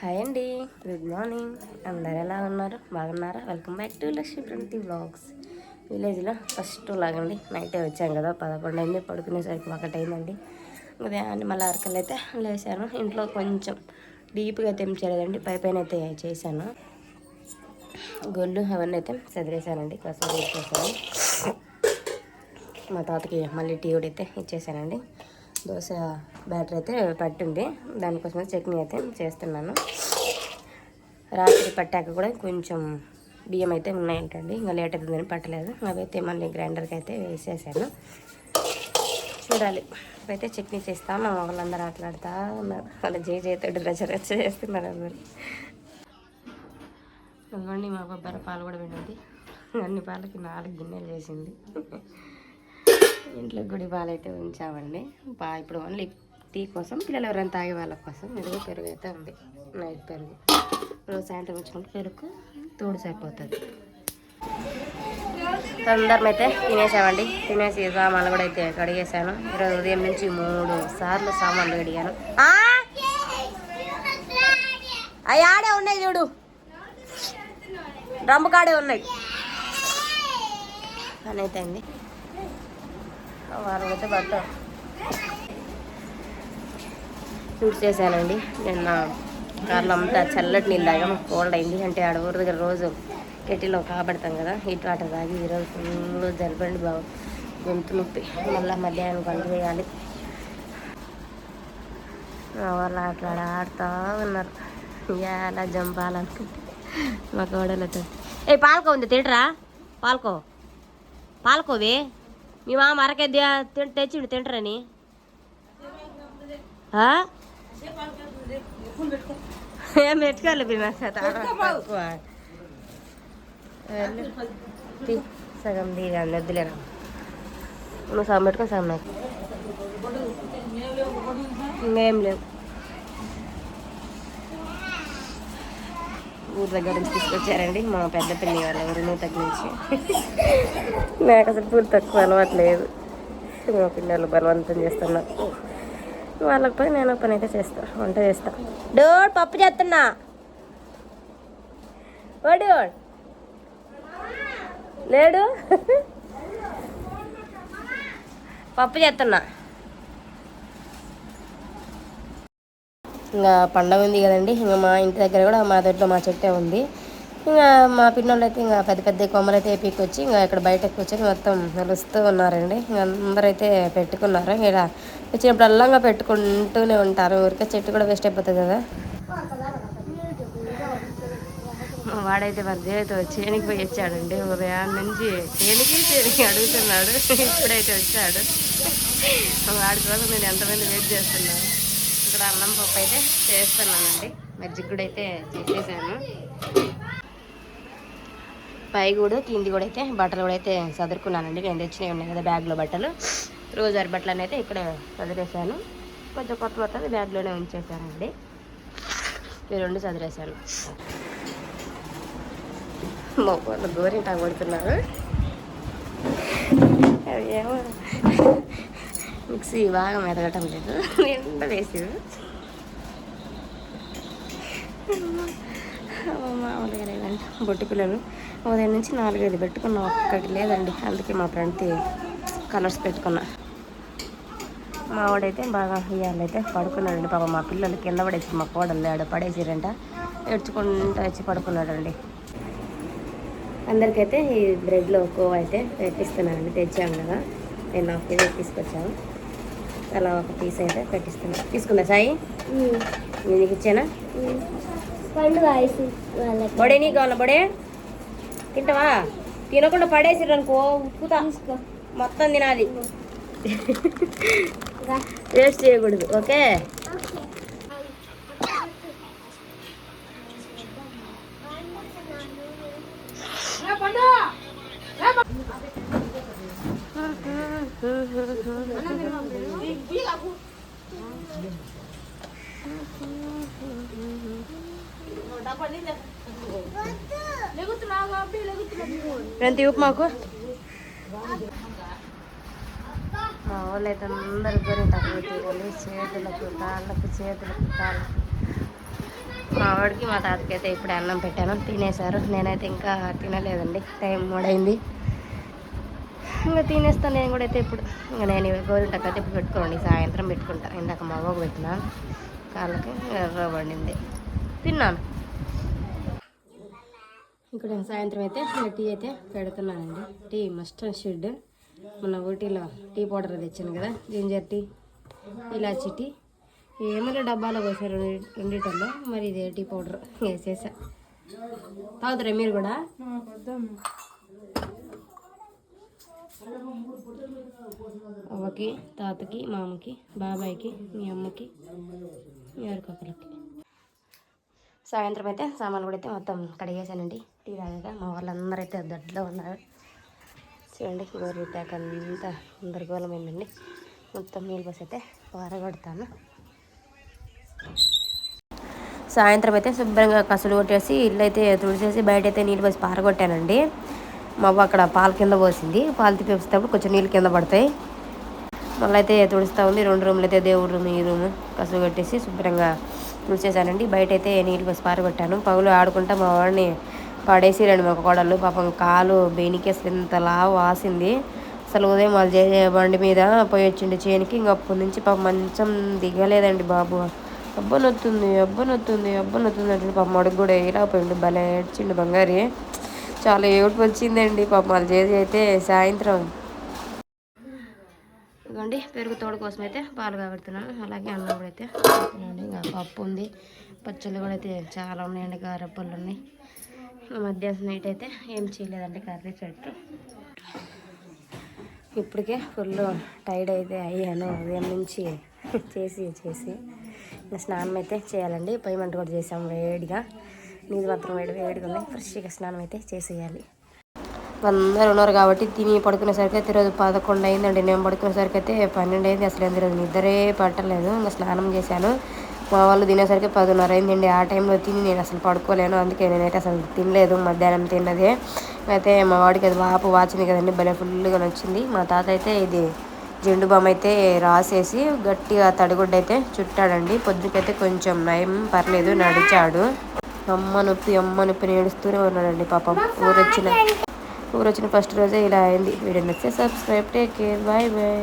Hi అండి. Good morning అందరు ఎలా ఉన్నారు? బాగున్నారా? Welcome back to Lakshmi Pranathi vlogs విలేజ్లో ఫస్ట్ లాగండి. నైటే వచ్చాం కదా పదకొండు అయింది పడుకునేసరికి ఒకటి అయిందండి ఉదయాన్నే మళ్ళీ అరకలు అయితే లేసాను. ఇంట్లో కొంచెం డీప్గా అయితే పై పైన అయితే చేశాను. గొల్లు అవన్నీ అయితే చదివేశానండి కసాలు ఇచ్చేసాను మా తాతకి మళ్ళీ టీ కూడా అయితే ఇచ్చేసానండి. దోశ బ్యాటర్ అయితే పట్టింది. దానికోసం చట్నీ అయితే చేస్తున్నాను. రాత్రి పట్టాక కూడా కొంచెం బియ్యం అయితే ఉన్నాయంటండి. ఇంకా లేట్ అవుతుందని పట్టలేదు. అవైతే మళ్ళీ గ్రైండర్కి అయితే వేసేసాను. చూడాలి. అయితే చట్నీ చేస్తాను మా వాళ్ళందరూ ఆటలాడుతూ ఉన్నారు. వాళ్ళ జై జయతోటి రచ చేస్తున్నారు అందరు. మా బొబ్బర పాలు కూడా వినండి. అన్ని పాలకి నాలుగు గిన్నెలు చేసింది ఇంట్లో గుడి పాలైతే ఉంచామండి. బా ఇప్పుడు ఓన్లీ టీ కోసం పిల్లలు ఎవరైనా తాగే వాళ్ళ కోసం ఇదిగో పెరుగు అయితే ఉంది. నైట్ పెరుగు. రోజు సాయంత్రం వచ్చుకుంటే పెరుగు తోడు సరిపోతుంది. తొందరం అయితే తినేసామండి. తినేసి సామాన్లు కూడా అయితే కడిగేసాను ఈరోజు ఉదయం నుంచి మూడు సార్లు సామాన్లు కడిగాను. అవి ఆడే ఉన్నాయి చూడు. డ్రమ్ము కాడే ఉన్నాయి. అని అయితే అండి వారం అయితే షూట్ చేశానండి. నిన్న కార్లో అంతా చల్లటి నీళ్ళు తాగాము కోల్డ్ అయింది. అంటే ఆడ ఊరి దగ్గర రోజు కెటిలో కాబడతాం కదా హీట్ వాటర్ తాగి ఈరోజు ఫుల్ జరపండి బాగు గొంతు నొప్పి. మళ్ళీ మధ్యాహ్నం వంట చేయాలి వాళ్ళు ఆటలాడ ఆడుతూ ఉన్నారు. ఎలా జంపాలనుకుంటే మా కోడలతో ఏ పాలకో ఉంది తింటరా పాలకో. పాలకోవే. మీ మామ అరకే తెచ్చిండు తింటారని ఏం పెట్టుకోవాలి పిన్న సగం దిగా వద్దులేరా నువ్వు సగం పెట్టుకో సగం నాకు ఇంకేం లేవు. ఊరు దగ్గర నుంచి తీసుకొచ్చారండి. మా పెద్ద పిల్లి వాళ్ళ ఊరు నూతకి నుంచి. నాకు అసలు పూలు తక్కువ అలవాటు లేదు. మా పిల్లలు బలవంతం చేస్తున్నారు. వాళ్ళకి పోయి నేను పని అయితే చేస్తా వంట చేస్తా. డోడ్ పప్పు చేస్తున్నా. ఓడి లేడు? పప్పు చేస్తున్నా. ఇంకా పండగ ఉంది కదండి. ఇంకా మా ఇంటి దగ్గర కూడా మా దొడ్లో మా చెట్టే ఉంది. ఇంకా మా పిన్నోళ్ళు అయితే ఇంకా పెద్ద పెద్ద కొమ్మలు అయితే పీకొచ్చి ఇంకా ఇక్కడ బయటకు వచ్చి మొత్తం నలుస్తూ ఉన్నారండి. ఇంకా అందరైతే పెట్టుకున్నారు. ఇక్కడ వచ్చినప్పుడు అల్లంగా పెట్టుకుంటూనే ఉంటారు. ఊరికే చెట్టు కూడా వేస్ట్ అయిపోతుంది కదా. మా వాడైతే వాళ్ళ దేవత చేనికి పోయి వచ్చాడండి. ఉదయం నుంచి చేనికి చేనికి అడుగుతున్నాడు. ఇప్పుడైతే వచ్చాడు. వాడి కోసం నేను ఎంతమంది వెయిట్ చేస్తున్నాను. ఇక్కడ అన్నం పప్పు అయితే చేస్తున్నానండి. మజ్జిగ కూడా అయితే చేసేసాను. పై కూడా కింది కూడా అయితే బట్టలు కూడా అయితే సదురుకున్నానండి. నేను తెచ్చినవి ఉన్నాయి కదా బ్యాగ్లో బట్టలు. రోజారి బట్టలు అయితే ఇక్కడ చదివేశాను కొంచెం కొత్త కొత్తది బ్యాగ్లోనే ఉంచేసానండి ఈ రెండు చదివేశాను మా వాళ్ళు గోరింటా కొడుతున్నారు. ఏమో మిక్సీ బాగా మెదగటం లేదు. నిండా వేసి మామూలుగా లేదండి. బొట్టి పిల్లలు ఉదయం నుంచి నాలుగైదు పెట్టుకున్నా ఒక్కటి లేదండి. అందుకే మా ఫ్రెండ్కి కలర్స్ పెట్టుకున్నా. మా వాడైతే బాగా ఇయ్యాలైతే పడుకున్నాడండి. పాప మా పిల్లలు కింద పడేసి మా కోడలు ఆడ పడేసిరంట. ఏడ్చుకుంటూ వచ్చి పడుకున్నాడండి. అందరికైతే ఈ బ్రెడ్లో కోవా అయితే తెప్పిస్తున్నానండి. తెచ్చాము కదా. నేను నాకు కేజీ తీసుకొచ్చాము అలా ఒక పీస్ అయితే పెట్టిస్తున్నా. తీసుకున్నా సాయి నేను నీకు ఇచ్చానా? బొడే నీకు కావాలా బొడే? తింటావా? తినకుండా పడేసిర్రు అనుకో ఉప్పుతా. మొత్తం తినాలి. వేస్ట్ చేయకూడదు ఓకే. ఎంత ఇవ్వు మాకు మా వాళ్ళైతే అందరు గొర్రె చేతులకు కాళ్ళకు చేతులకు కాళ్ళకు మా వాడికి మా తాతకి అయితే ఇప్పుడు అన్నం పెట్టాను. తినేశారు. నేనైతే ఇంకా తినలేదండి. టైం మూడైంది. ఇంకా తినేస్తాను నేను కూడా అయితే ఇప్పుడు. ఇంకా నేను గోరింటకు అయితే ఇప్పుడు పెట్టుకోండి సాయంత్రం పెట్టుకుంటా. ఇందాక మా అవ్వకు పెట్టిన కాళ్ళకి ఎర్ర పడింది. తిన్నాను. ఇక్కడ సాయంత్రం అయితే టీ అయితే పెడుతున్నానండి. Tea mustard shed. మొన్న ఊటీలో టీ పౌడర్ తెచ్చాను కదా జింజర్ టీ ఇలాచి టీ. ఏమైనా డబ్బాలో పోసారు రెండు రెండిటల్లో మరి ఇదే టీ పౌడర్ వేసేసా. తాగుతారా మీరు కూడా? అవ్వకి తాతకి మామకి బాబాయ్కి మీ అమ్మకి మీ ఎవరికొకరికి సాయంత్రం అయితే సామాన్లు కూడా అయితే మొత్తం కడిగేసానండి టీ తాగాక మా వాళ్ళందరూ అయితే దొడ్లో ఉన్నారు. చూడండి గోరీ ప్యాక్ అంతా గందరగోళమైందండి మొత్తం నీళ్ళు బస్ అయితే పారగొడతాను సాయంత్రం అయితే శుభ్రంగా కసులు కొట్టేసి ఇల్లు అయితే తుడిచేసి బయట అయితే నీళ్ళు బస్ పారగొట్టానండి. మా అవ్వ అక్కడ పాలు కింద పోసింది. పాలు తిప్పేసేటప్పుడు కొంచెం నీళ్ళు కింద పడతాయి. మళ్ళీ అయితే తుడుస్తూ ఉంది. రెండు రూమ్లు అయితే దేవుడు రూమ్ ఈ రూమ్. కసులు కట్టేసి శుభ్రంగా తుడిచేసానండి. బయట అయితే నీళ్ళు పోసి పారగొట్టాను పగులు ఆడుకుంటా మా వాడిని పడేసిరండి మా కోడళ్ళు. పాపం కాలు బేనికి అసలు ఇంతలా వాసింది. అసలు ఉదయం వాళ్ళు బండి మీద పోయి వచ్చిండు చేనికి. ఇంకప్పటి నుంచి పాప మంచం దిగలేదండి బాబు. అబ్బ నొత్తుంది అబ్బనొత్తుంది అబ్బ అంటే పాపం మడుగు కూడా ఇలా పోయిండు భలే ఏడ్చిండు బంగారి. చాలా ఏడుపు వచ్చిందండి. పాపం వాళ్ళు చేసి అయితే సాయంత్రం. ఇదిగోండి పెరుగు తోడు కోసం అయితే పాలు కాబడుతున్నాను అలాగే అన్నం కూడా అయితే ఇంకా పప్పు ఉంది. పచ్చళ్ళు కూడా అయితే చాలా ఉన్నాయండి గారప్పలు ఉన్నాయి. మధ్యాహ్నం నైట్ అయితే ఏం చేయలేదండి కర్రీ పెట్టు. ఇప్పటికే ఫుల్ టైర్డ్ అయితే అయ్యాను ఉదయం నుంచి. చేసి చేసి. స్నానం అయితే చేయాలండి. పేమెంట్ కూడా చేసాము వేడిగా. నీళ్ళు మాత్రం వేడి వేడిగా ఉన్నాయి ఫ్రెష్గా స్నానం అయితే చేసేయాలి. అందరూ ఉన్నారు కాబట్టి తిని పడుకునేసరికి అయితే ఈరోజు పదకొండు అయిందండి. నేను పడుకునేసరికి అయితే పన్నెండు అయింది. అసలు ఎందుకు ఈరోజు నిద్రే పట్టలేదు. ఇంకా స్నానం చేశాను. మా వాళ్ళు తినేసరికి పదిన్నర అయిందండి. ఆ టైంలో తిని నేను అసలు పడుకోలేను. అందుకే నేనైతే అసలు తినలేదు మధ్యాహ్నం తిన్నది. అయితే మా వాడికి అది వాపు వాచింది కదండి. భలే ఫుల్గా నచ్చింది. మా తాత అయితే ఇది జెండు బామ్ అయితే రాసేసి గట్టిగా తడిగుడ్డ అయితే చుట్టాడండి. పొద్దుకైతే కొంచెం నయం పర్లేదు. నడిచాడు. అమ్మ నొప్పి అమ్మ నొప్పి ఏడుస్తూనే ఉన్నాడండి పాపం. ఊరొచ్చిన ఊరొచ్చిన ఫస్ట్ రోజే ఇలా అయింది. వీడియో నచ్చితే subscribe take care bye bye